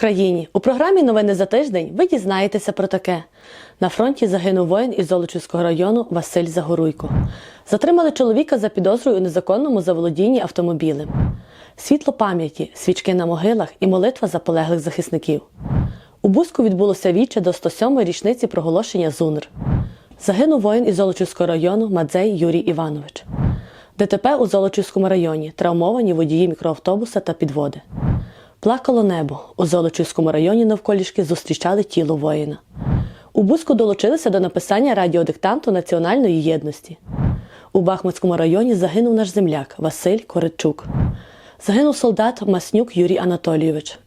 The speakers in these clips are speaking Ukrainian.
Україні! У програмі Новини за тиждень ви дізнаєтеся про таке. На фронті загинув воїн із Золочівського району Василь Загоруйко. Затримали чоловіка за підозрою у незаконному заволодінні автомобілем. Світло пам'яті, свічки на могилах і молитва за полеглих захисників. У Бузьку відбулося віче до 107-ї річниці проголошення ЗУНР. Загинув воїн із Золочівського району Мадзей Юрій Іванович. ДТП у Золочівському районі, травмовані водії мікроавтобуса та підводи. Плакало небо. У Золочівському районі навколішки зустрічали тіло воїна. У Бузьку долучилися до написання радіодиктанту національної єдності. У Бахмутському районі загинув наш земляк Василь Коричук. Загинув солдат Маснюк Юрій Анатолійович.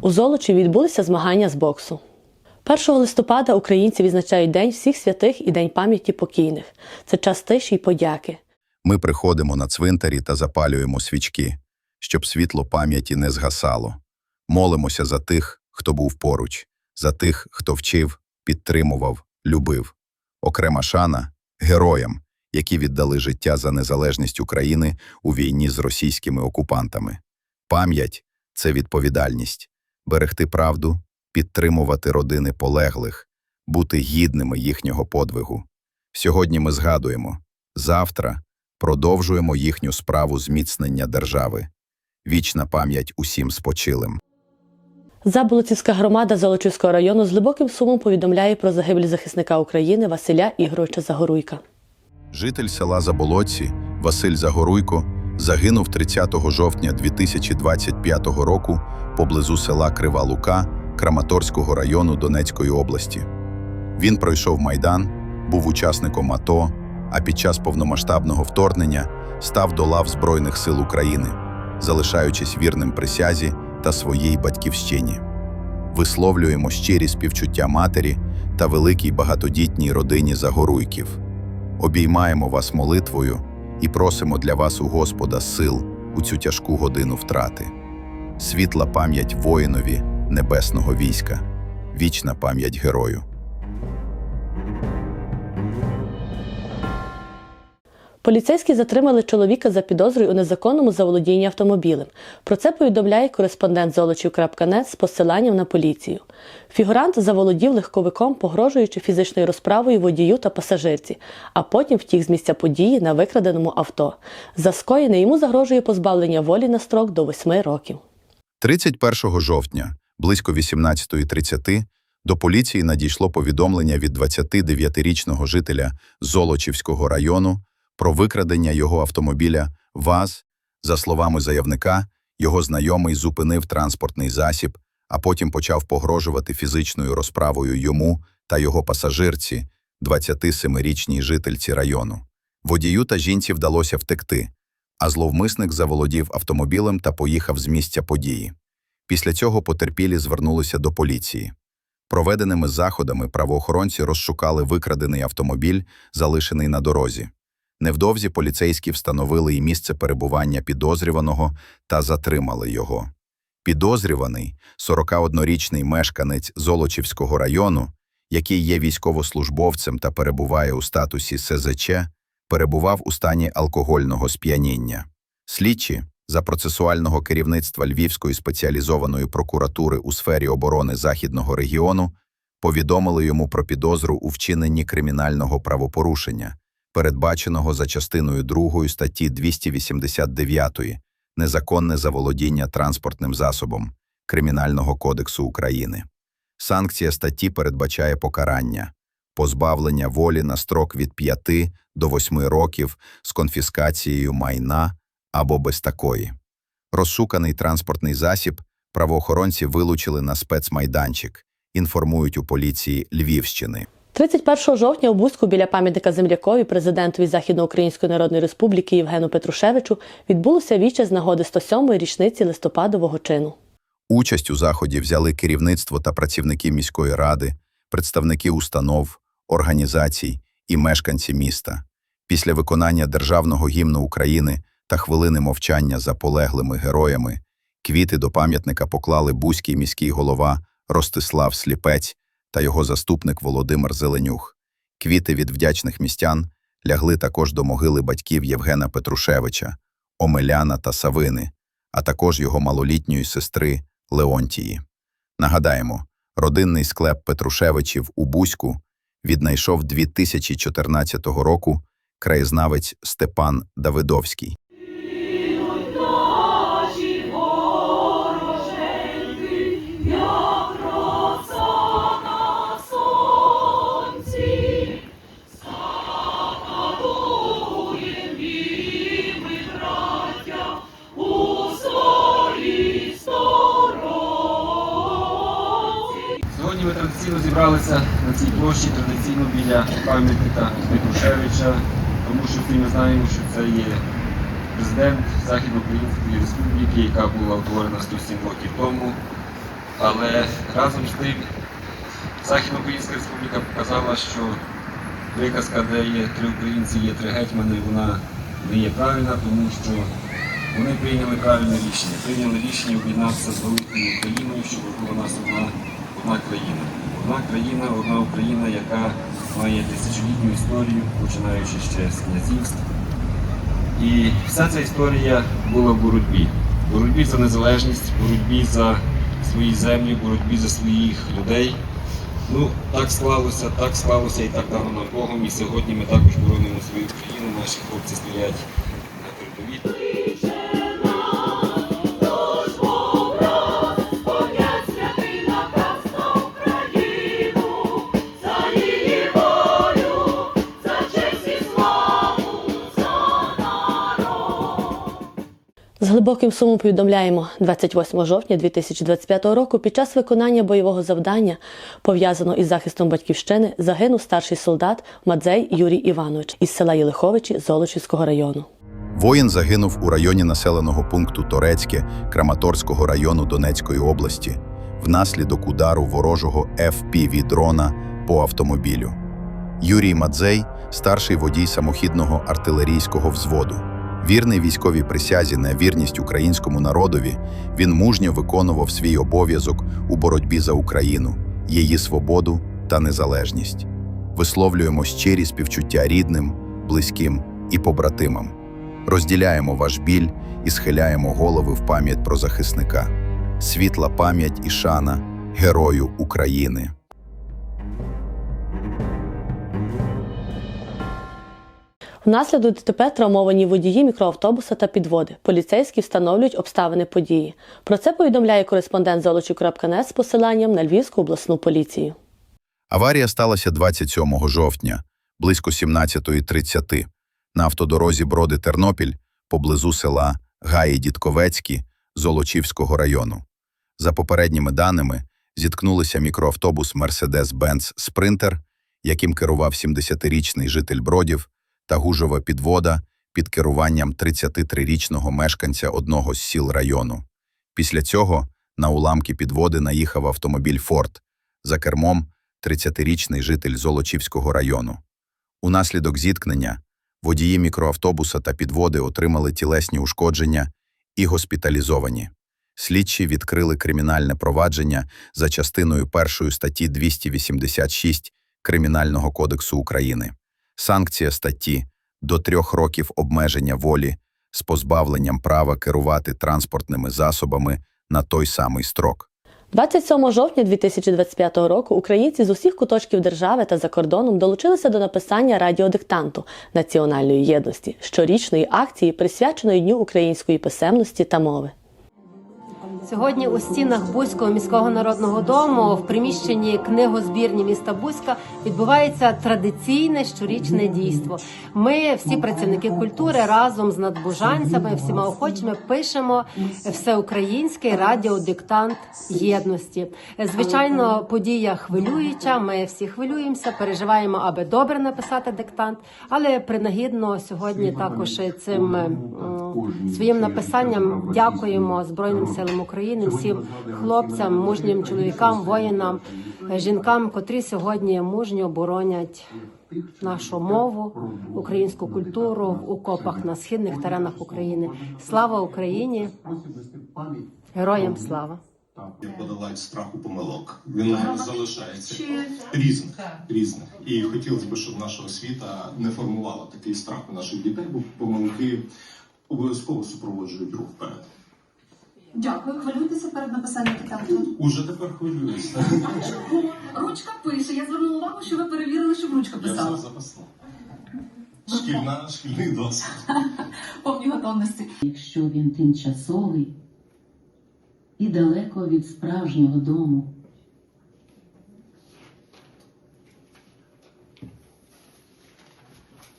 У Золочі відбулися змагання з боксу. 1 листопада українці відзначають День всіх святих і День пам'яті покійних. Це час тиші й подяки. Ми приходимо на цвинтарі та запалюємо свічки, щоб світло пам'яті не згасало. Молимося за тих, хто був поруч, за тих, хто вчив, підтримував, любив. Окрема шана героям, які віддали життя за незалежність України у війні з російськими окупантами. Пам'ять це відповідальність берегти правду, підтримувати родини полеглих, бути гідними їхнього подвигу. Сьогодні ми згадуємо, завтра продовжуємо їхню справу зміцнення держави. Вічна пам'ять усім спочилим. Заболоцівська громада Золочівського району з глибоким сумом повідомляє про загибель захисника України Василя Ігоровича Загоруйка. Житель села Заболотці Василь Загоруйко загинув 30 жовтня 2025 року поблизу села Крива Лука Краматорського району Донецької області. Він пройшов Майдан, був учасником АТО, а під час повномасштабного вторгнення став до лав Збройних сил України, залишаючись вірним присязі та своїй батьківщині. Висловлюємо щирі співчуття матері та великій багатодітній родині Загоруйків. Обіймаємо вас молитвою і просимо для вас у Господа сил у цю тяжку годину втрати. Світла пам'ять воїнові небесного війська, вічна пам'ять герою. Поліцейські затримали чоловіка за підозрою у незаконному заволодінні автомобілем. Про це повідомляє кореспондент Золочів.нет з посиланням на поліцію. Фігурант заволодів легковиком, погрожуючи фізичною розправою водію та пасажирці, а потім втік з місця події на викраденому авто. За скоєне йому загрожує позбавлення волі на строк до 8 років. 31 жовтня, близько 18.30, до поліції надійшло повідомлення від 29-річного жителя Золочівського району про викрадення його автомобіля ВАЗ. За словами заявника, його знайомий зупинив транспортний засіб, а потім почав погрожувати фізичною розправою йому та його пасажирці, 27-річній жительці району. Водію та жінці вдалося втекти, а зловмисник заволодів автомобілем та поїхав з місця події. Після цього потерпілі звернулися до поліції. Проведеними заходами правоохоронці розшукали викрадений автомобіль, залишений на дорозі. Невдовзі поліцейські встановили і місце перебування підозрюваного та затримали його. Підозрюваний, 41-річний мешканець Золочівського району, який є військовослужбовцем та перебуває у статусі СЗЧ, перебував у стані алкогольного сп'яніння. Слідчі за процесуального керівництва Львівської спеціалізованої прокуратури у сфері оборони Західного регіону повідомили йому про підозру у вчиненні кримінального правопорушення, передбаченого за частиною 2 статті 289 незаконне заволодіння транспортним засобом Кримінального кодексу України. Санкція статті передбачає покарання позбавлення волі на строк від 5 до 8 років з конфіскацією майна або без такої. Розшуканий транспортний засіб правоохоронці вилучили на спецмайданчик, інформують у поліції Львівщини. 31 жовтня у Бузьку біля пам'ятника землякові президентові Західноукраїнської Народної Республіки Євгену Петрушевичу відбулося віче з нагоди 107-ї річниці листопадового чину. Участь у заході взяли керівництво та працівники міської ради, представники установ, організацій і мешканці міста. Після виконання державного гімну України та хвилини мовчання за полеглими героями квіти до пам'ятника поклали бузький міський голова Ростислав Сліпець та його заступник Володимир Зеленюх. Квіти від вдячних містян лягли також до могили батьків Євгена Петрушевича, Омеляна та Савини, а також його малолітньої сестри Леонтії. Нагадаємо, родинний склеп Петрушевичів у Бузьку віднайшов 2014 року краєзнавець Степан Давидовський. Зібралися на цій площі, традиційно біля пам'ятника Петрушевича, тому що всі ми знаємо, що це є президент Західноукраїнської республіки, яка була утворена 107 років тому. Але разом з тим Західноукраїнська республіка показала, що приказка, де є три українці, є три гетьмани, вона не є правильна, тому що вони прийняли правильне рішення. Прийняли рішення об'єднатися з великою Україною, щоб була нас одна, одна країна. Одна країна, одна Україна, яка має тисячолітню історію, починаючи ще з князівств. І вся ця історія була в боротьбі. Боротьбі за незалежність, боротьбі за свої землі, боротьбі за своїх людей. Ну, так склалося, так склалося і так дано нам Богом. І сьогодні ми також боронимо свою країну. Наші хлопці стоять З глибоким сумом повідомляємо, 28 жовтня 2025 року під час виконання бойового завдання, пов'язаного із захистом батьківщини, загинув старший солдат Мадзей Юрій Іванович із села Єлиховичі Золочівського району. Воїн загинув у районі населеного пункту Торецьке Краматорського району Донецької області внаслідок удару ворожого FPV-дрона по автомобілю. Юрій Мадзей – старший водій самохідного артилерійського взводу. Вірний військовій присязі на вірність українському народові, він мужньо виконував свій обов'язок у боротьбі за Україну, її свободу та незалежність. Висловлюємо щирі співчуття рідним, близьким і побратимам. Розділяємо ваш біль і схиляємо голови в пам'ять про захисника. Світла пам'ять і шана герою України. Внаслідок ДТП травмовані водії мікроавтобуса та підводи. Поліцейські встановлюють обставини події. Про це повідомляє кореспондент Золочів.нет з посиланням на Львівську обласну поліцію. Аварія сталася 27 жовтня, близько 17.30, на автодорозі Броди-Тернопіль поблизу села Гаї-Дідковецькі Золочівського району. За попередніми даними, зіткнулися мікроавтобус Mercedes-Benz Sprinter, яким керував 70-річний житель Бродів, та гужова підвода під керуванням 33-річного мешканця одного з сіл району. Після цього на уламки підводи наїхав автомобіль «Форд», за кермом 30-річний житель Золочівського району. Унаслідок зіткнення водії мікроавтобуса та підводи отримали тілесні ушкодження і госпіталізовані. Слідчі відкрили кримінальне провадження за частиною першої статті 286 Кримінального кодексу України. Санкція статті до трьох років обмеження волі з позбавленням права керувати транспортними засобами на той самий строк. 27 жовтня 2025 року українці з усіх куточків держави та за кордоном долучилися до написання радіодиктанту національної єдності щорічної акції, присвяченої Дню української писемності та мови. Сьогодні у стінах Бузького міського народного дому в приміщенні книгозбірні міста Бузька відбувається традиційне щорічне дійство. Ми, всі працівники культури, разом з надбужанцями, всіма охочими пишемо всеукраїнський радіодиктант єдності. Звичайно, подія хвилююча. Ми всі хвилюємося, переживаємо, аби добре написати диктант. Але принагідно сьогодні також цим своїм написанням дякуємо Збройним силам України, всім хлопцям, мужнім чоловікам, воїнам, жінкам, котрі сьогодні мужньо боронять нашу мову, українську культуру в окопах на східних теренах України. Слава Україні! Героям слава! не подолають страху помилок. Він залишається різних, різних. І хотілося б, щоб наша освіта не формувала такий страх у наших дітей, бо помилки обов'язково супроводжують рух вперед. Дякую, хвилюйтеся перед написанням диктанту. Уже тепер хвилююся. Ручка пише. Я звернула увагу, що ви перевірили, щоб ручка Я все писала. Шкільна, шкільний досвід. Повні готовності. якщо він тимчасовий і далеко від справжнього дому.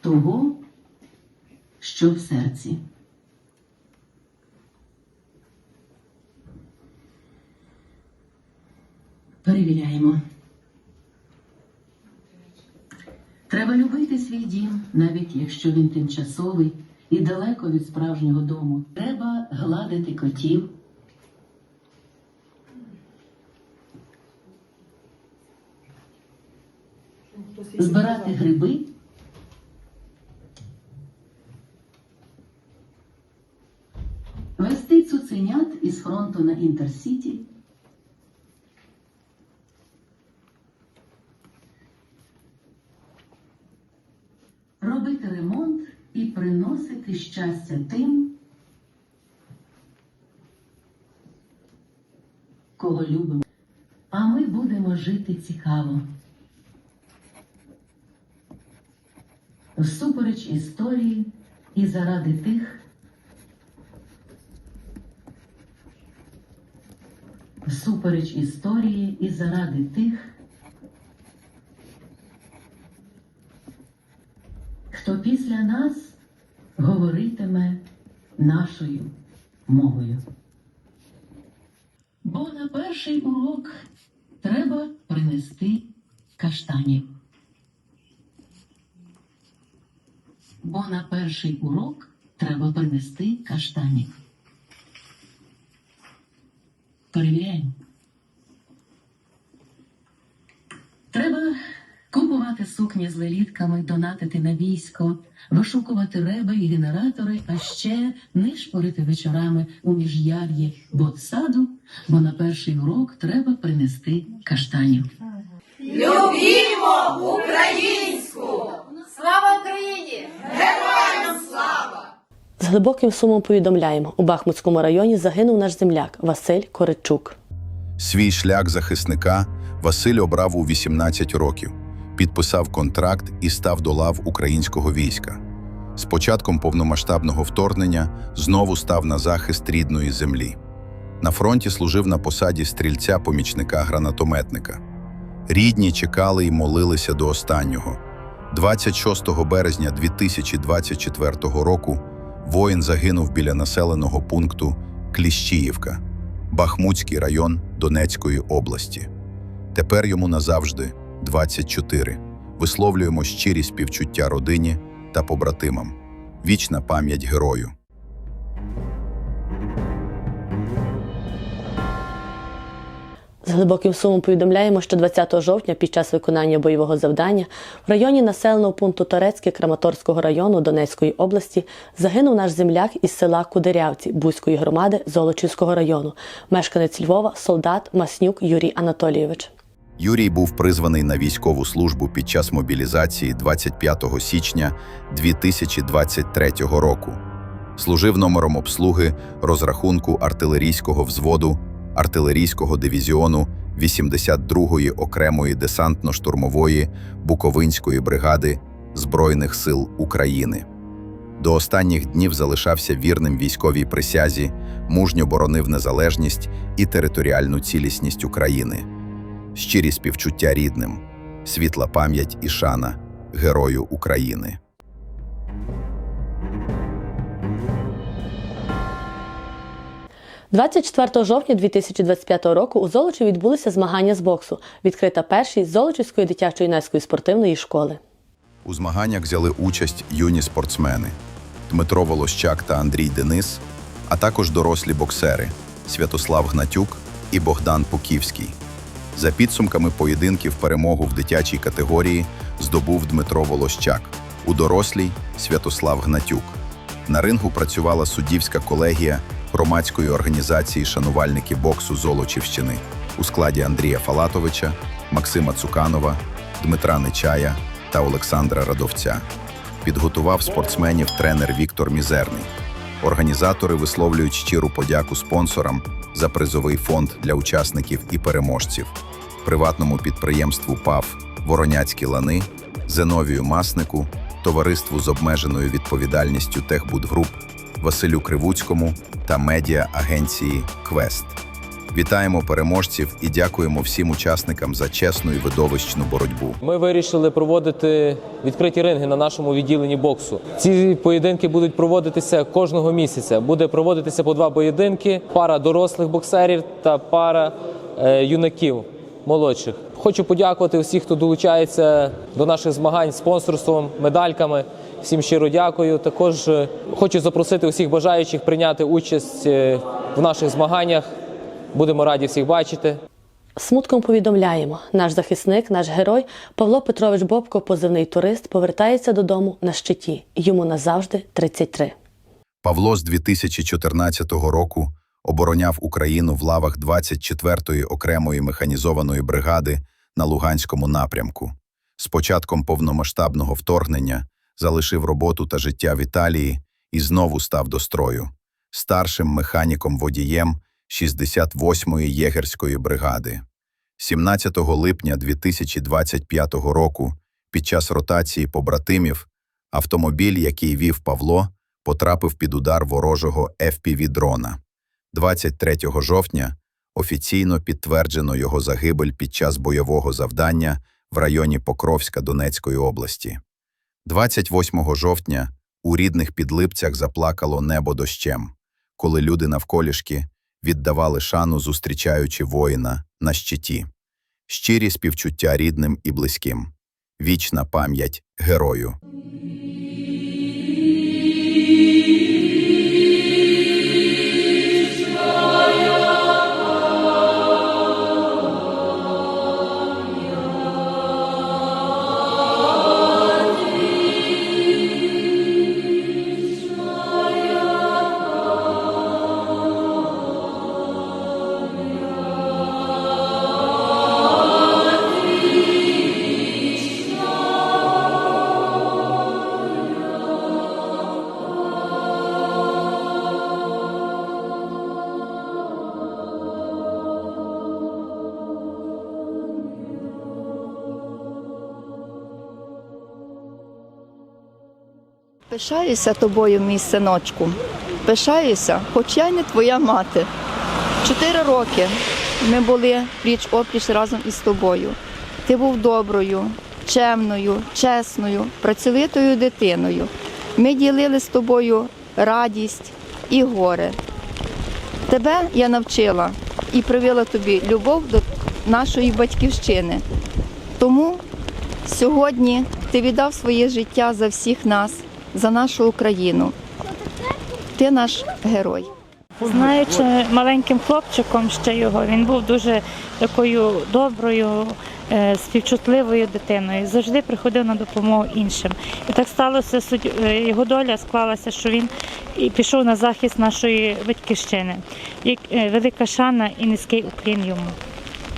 Того, що в серці. Перевіряємо. Треба любити свій дім, навіть якщо він тимчасовий і далеко від справжнього дому. Треба гладити котів. Збирати гриби. Вести цуценят із фронту на інтерсіті. Приносити щастя тим, кого любимо. А ми будемо жити цікаво. Всупереч історії і заради тих, всупереч історії і заради тих, хто після нас говоритиме нашою мовою. Бо на перший урок треба принести каштанів. Бо на перший урок треба принести каштанів. Перевіряємо. Треба купувати сукні з лелітками, донатити на військо, вишукувати реби і генератори, а ще нишпорити вечорами у міжяр'ї ботсаду, бо на перший урок треба принести каштанів. Любімо українську! Слава Україні! З глибоким сумом повідомляємо, у Бахмутському районі загинув наш земляк Василь Коричук. Свій шлях захисника Василь обрав у 18 років, підписав контракт і став до лав українського війська. З початком повномасштабного вторгнення знову став на захист рідної землі. На фронті служив на посаді стрільця-помічника гранатометника. Рідні чекали і молилися до останнього. 26 березня 2024 року воїн загинув біля населеного пункту Кліщіївка, Бахмутський район Донецької області. Тепер йому назавжди 24. Висловлюємо щирі співчуття родині та побратимам. Вічна пам'ять герою. З глибоким сумом повідомляємо, що 20 жовтня під час виконання бойового завдання в районі населеного пункту Торецьке Краматорського району Донецької області загинув наш земляк із села Кудерявці Бузької громади Золочівського району, мешканець Львова, солдат Маснюк Юрій Анатолійович. Юрій був призваний на військову службу під час мобілізації 25 січня 2023 року. Служив номером обслуги розрахунку артилерійського взводу артилерійського дивізіону 82-ї окремої десантно-штурмової Буковинської бригади Збройних сил України. До останніх днів залишався вірним військовій присязі, мужньо боронив незалежність і територіальну цілісність України щирі співчуття рідним, світла пам'ять і шана Герою України. – 24 жовтня 2025 року у Золочі відбулися змагання з боксу, відкрита першість Золочівської дитячо-юнацької спортивної школи. У змаганнях взяли участь юні спортсмени Дмитро Волощак та Андрій Денис, а також дорослі боксери Святослав Гнатюк і Богдан Пуківський. За підсумками поєдинків перемогу в дитячій категорії здобув Дмитро Волощак, у дорослій Святослав Гнатюк. На рингу працювала суддівська колегія громадської організації Шанувальники боксу Золочівщини у складі Андрія Фалатовича, Максима Цуканова, Дмитра Нечая та Олександра Радовця. Підготував спортсменів тренер Віктор Мізерний. Організатори висловлюють щиру подяку спонсорам за призовий фонд для учасників і переможців, приватному підприємству ПАВ Вороняцькі лани, Зеновію Маснику, товариству з обмеженою відповідальністю Техбудгруп, Василю Кривуцькому та медіа-агенції Квест. Вітаємо переможців і дякуємо всім учасникам за чесну і видовищну боротьбу. Ми вирішили проводити відкриті ринги на нашому відділенні боксу. Ці поєдинки будуть проводитися кожного місяця. Буде проводитися по два поєдинки: пара дорослих боксерів та пара е, юнаків молодших. Хочу подякувати всім, хто долучається до наших змагань спонсорством, медальками. Всім щиро дякую. Також е, хочу запросити усіх бажаючих прийняти участь е, в наших змаганнях. Будемо раді всіх бачити. Смутком повідомляємо, наш захисник, наш герой Павло Петрович Бобко, позивний турист, повертається додому на щиті. Йому назавжди 33. Павло з 2014 року обороняв Україну в лавах 24-ї окремої механізованої бригади на Луганському напрямку. З початком повномасштабного вторгнення залишив роботу та життя в Італії і знову став до строю. Старшим механіком-водієм 68-ї єгерської бригади. 17 липня 2025 року під час ротації побратимів автомобіль, який вів Павло, потрапив під удар ворожого FPV-дрона. 23 жовтня офіційно підтверджено його загибель під час бойового завдання в районі Покровська Донецької області. 28 жовтня у рідних підлипцях заплакало небо дощем, коли люди навколішки віддавали шану, зустрічаючи воїна на щиті. Щирі співчуття рідним і близьким. Вічна пам'ять герою. Пишаюся тобою, мій синочку. Пишаюся, хоч я й не твоя мати. Чотири роки ми були пліч опліч разом із тобою. Ти був доброю, чемною, чесною, працьовитою дитиною. Ми ділили з тобою радість і горе. Тебе я навчила і привила тобі любов до нашої батьківщини. Тому сьогодні ти віддав своє життя за всіх нас, за нашу Україну. Ти наш герой. Знаючи маленьким хлопчиком ще його, він був дуже такою доброю, е, співчутливою дитиною. Завжди приходив на допомогу іншим. І так сталося, е, його доля склалася, що він пішов на захист нашої батьківщини. Як е, велика шана і низький уклін йому,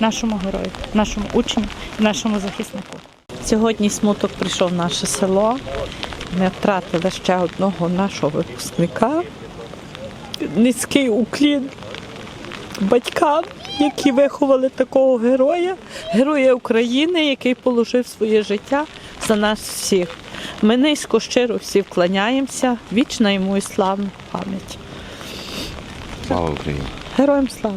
нашому герою, нашому учню, нашому захиснику. Сьогодні смуток прийшов в наше село. Ми втратили ще одного нашого випускника. Низький уклін батькам, які виховали такого героя, героя України, який положив своє життя за нас всіх. Ми низько щиро всі вклоняємося. Вічна йому і славна пам'ять. Слава Україні! Героям слава!